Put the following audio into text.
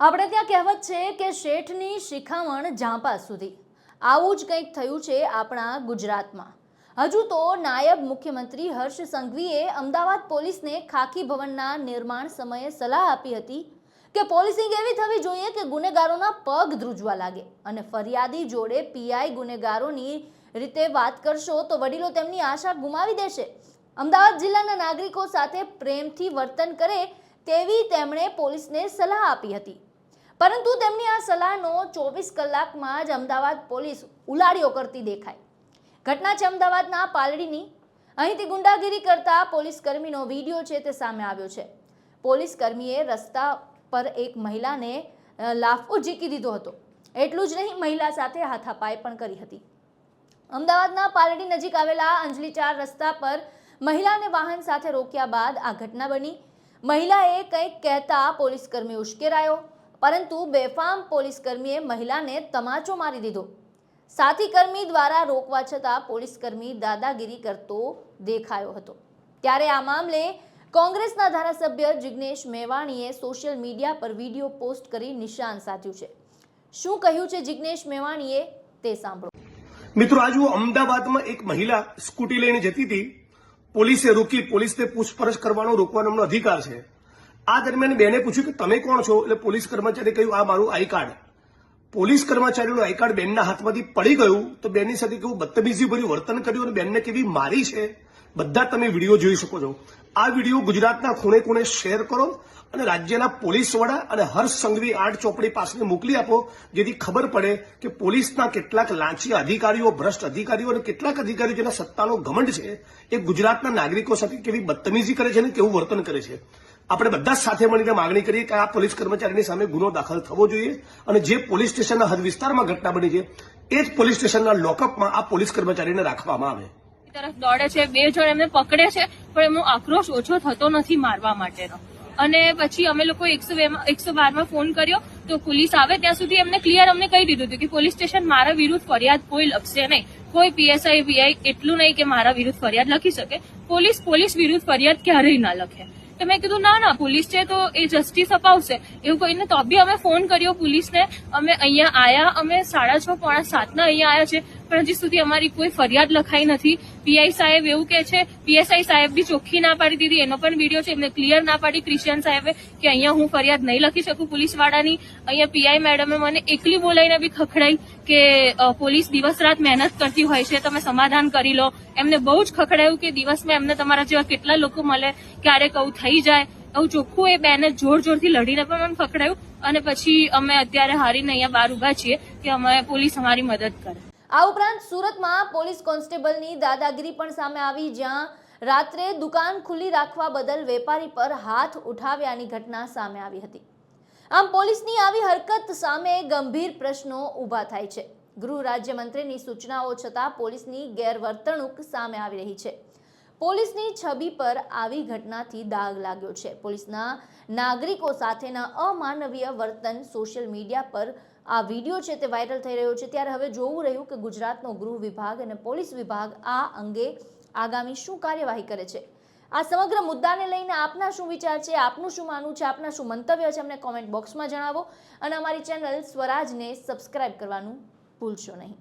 આપણે ત્યાં કહેવત છે કે શેઠની શિખામણ ઝાંપા સુધી. આવું જ કંઈક થયું છે આપણા ગુજરાતમાં. હજુ તો નાયબ મુખ્યમંત્રી હર્ષ સંઘવીએ અમદાવાદ પોલીસને ખાકી ભવનના નિર્માણ સમયે સલાહ આપી હતી કે પોલીસિંગ એવી થવી જોઈએ કે ગુનેગારોના પગ ધ્રુજવા લાગે અને ફરિયાદી જોડે પીઆઈ ગુનેગારોની રીતે વાત કરશો તો વડીલો તેમની આશા ગુમાવી દેશે. અમદાવાદ જિલ્લાના નાગરિકો સાથે પ્રેમથી વર્તન કરે તેવી તેમણે પોલીસને સલાહ આપી હતી. પરંતુ તેમની આ સલાહનો ચોવીસ કલાકમાં જ અમદાવાદ પોલીસ ઉલાડીઓ કરતી દેખાય ઘટના છે અમદાવાદના પાલડીની. અહીંથી ગુંડાગીરી કરતા પોલીસ કર્મીનો વીડિયો છે તે સામે આવ્યો છે. પોલીસ કર્મીએ રસ્તા પર એક મહિલાને લાફો ઝીકી દીધો હતો. એટલું જ નહીં, મહિલા સાથે હાથાપાય પણ કરી હતી. અમદાવાદના પાલડી નજીક આવેલા અંજલી ચાર રસ્તા પર મહિલાને વાહન સાથે રોક્યા બાદ આ ઘટના બની. મહિલાએ કંઈક કહેતા પોલીસકર્મી ઉશ્કેરાયો. પરંતુ બેફામ પોલીસકર્મીએ મહિલાને તમાચો મારી દીધો. સાથીકર્મી દ્વારા રોકવા છતાં પોલીસકર્મી દાદાગીરી કરતો દેખાયો હતો. ત્યારે આ મામલે કોંગ્રેસના ધારાસભ્ય જિગ્નેશ મેવાણીએ સોશિયલ મીડિયા પર વીડિયો પોસ્ટ કરી નિશાન સાધ્યું છે. શું કહ્યું છે જિગ્નેશ મેવાણીએ તે સાંભળો. મિત્રો, આજ હું અમદાવાદમાં એક મહિલા સ્કૂટી લઈને જતી હતી. પોલીસે રોકી, પોલીસને પૂછપરછ કરવાનો રોકવાનો અધિકાર છે. આ દરમિયાન બેને પૂછ્યું કે તમે કોણ છો? એટલે પોલીસ કર્મચારી કહ્યું, આ મારું આઈ કાર્ડ. પોલીસ કર્મચારીનું આઈ કાર્ડ બેનના હાથમાંથી પડી ગયું તો બેનની સાથે કેવું બદતમીજી ભર્યું વર્તન કર્યું અને બેનને કેવી મારી છે? બધા તમે વીડિયો જોઈ શકો છો. આ વીડિયો ગુજરાતના ખૂણે ખૂણે શેર કરો અને રાજ્યના પોલીસ વડા અને હર્ષ સંઘવી આર્ટ ચોપડી પાસે મોકલી આપો, જેથી ખબર પડે કે પોલીસના કેટલાક લાંચી અધિકારીઓ, ભ્રષ્ટ અધિકારીઓ અને કેટલાક અધિકારીઓ જેના સત્તાનો ઘમંડ છે, એ ગુજરાતના નાગરિકો સાથે કેવી બદતમીજી કરે છે અને કેવું વર્તન કરે છે. આપણે બધા જ સાથે મળીને માગણી કરીએ કે આ પોલીસ કર્મચારીની સામે ગુનો દાખલ થવો જોઈએ અને જે પોલીસ સ્ટેશનના હદ વિસ્તારમાં ઘટના બની છે, એ જ પોલીસ સ્ટેશનના લોકઅપમાં આ પોલીસ કર્મચારીને રાખવામાં આવે. તરફ દોડે છે. બે જણ એમને પકડે છે, પણ એમનો આક્રોશ ઓછો થતો નથી મારવા માટેનો. અને પછી અમે લોકો એકસો એકસો બારમાં ફોન કર્યો, તો પોલીસ આવે ત્યાં સુધી એમને ક્લિયર અમને કહી દીધું હતું કે પોલીસ સ્ટેશન મારા વિરુદ્ધ ફરિયાદ કોઈ લખશે નહીં. કોઈ પીએસઆઈ વીઆઈ એટલું નહીં કે મારા વિરુદ્ધ ફરિયાદ લખી શકે. પોલીસ પોલીસ વિરુદ્ધ ફરિયાદ ક્યારેય ના લખે. તો મેં કીધું, ના ના, પોલીસ છે તો એ જસ્ટિસ અપાવશે. એવું કહીને તો બી અમે ફોન કર્યો પોલીસને. અમે અહીંયા આયા, અમે સાડા છ પોણા સાતના અહીંયા આવ્યા છે, પણ હજી સુધી અમારી કોઈ ફરિયાદ લખાઈ નથી. પીઆઈ સાહેબ એવું કે છે, પીએસઆઈ સાહેબ બી ચોખ્ખી ના પાડી દીધી, એનો પણ વીડિયો છે, એમને ક્લિયર ના પાડી ક્રિશ્ચિયન સાહેબે કે અહીંયા હું ફરિયાદ નહીં લખી શકું પોલીસ વાળાની અહીંયા પીઆઈ મેડમે મને એકલી બોલાવીને બી ખખડાઈ કે પોલીસ દિવસ રાત મહેનત કરતી હોય છે, તમે સમાધાન કરી લો. એમને બહુ જ ખખડાયું કે દિવસમાં એમને તમારા જેવા કેટલા લોકો મળે, ક્યારેક આવું થઈ જાય. આવું ચોખ્ખું એ બેને જોર જોરથી લડીને પણ મને ખખડાયું અને પછી અમે અત્યારે હારીને અહીંયા બહાર ઊભા છીએ કે અમે પોલીસ અમારી મદદ કરે. આ ઉપરાંત સુરતમાં પોલીસ કોન્સ્ટેબલની દાદાગીરી પણ સામે આવી, જ્યાં રાત્રે દુકાન ખુલ્લી રાખવા બદલ વેપારી પર હાથ ઉઠાવ્યાની ઘટના સામે આવી હતી. આમ પોલીસની આવી હરકત સામે ગંભીર પ્રશ્નો ઊભા થાય છે. ગૃહ રાજ્યમંત્રીની સૂચનાઓ છતાં પોલીસની ગેરવર્તણૂક સામે આવી રહી છે. પોલીસની છબી પર આવી ઘટનાથી દાગ લાગ્યો છે. પોલીસના નાગરિકો સાથેના અમાનવીય વર્તન સોશિયલ મીડિયા પર આ વીડિયો છે તે વાયરલ થઈ રહ્યો છે. ત્યારે હવે જોવું રહ્યું કે ગુજરાતનો ગૃહ વિભાગ અને પોલીસ વિભાગ આ અંગે આગામી શું કાર્યવાહી કરે છે. આ સમગ્ર મુદ્દાને લઈને આપના શું વિચાર છે? આપનું શું માનવું છે? આપના શું મંતવ્ય છે? અમને કોમેન્ટ બોક્સમાં જણાવો. અને અમારી ચેનલ સ્વરાજને સબસ્ક્રાઇબ કરવાનું ભૂલશો નહીં.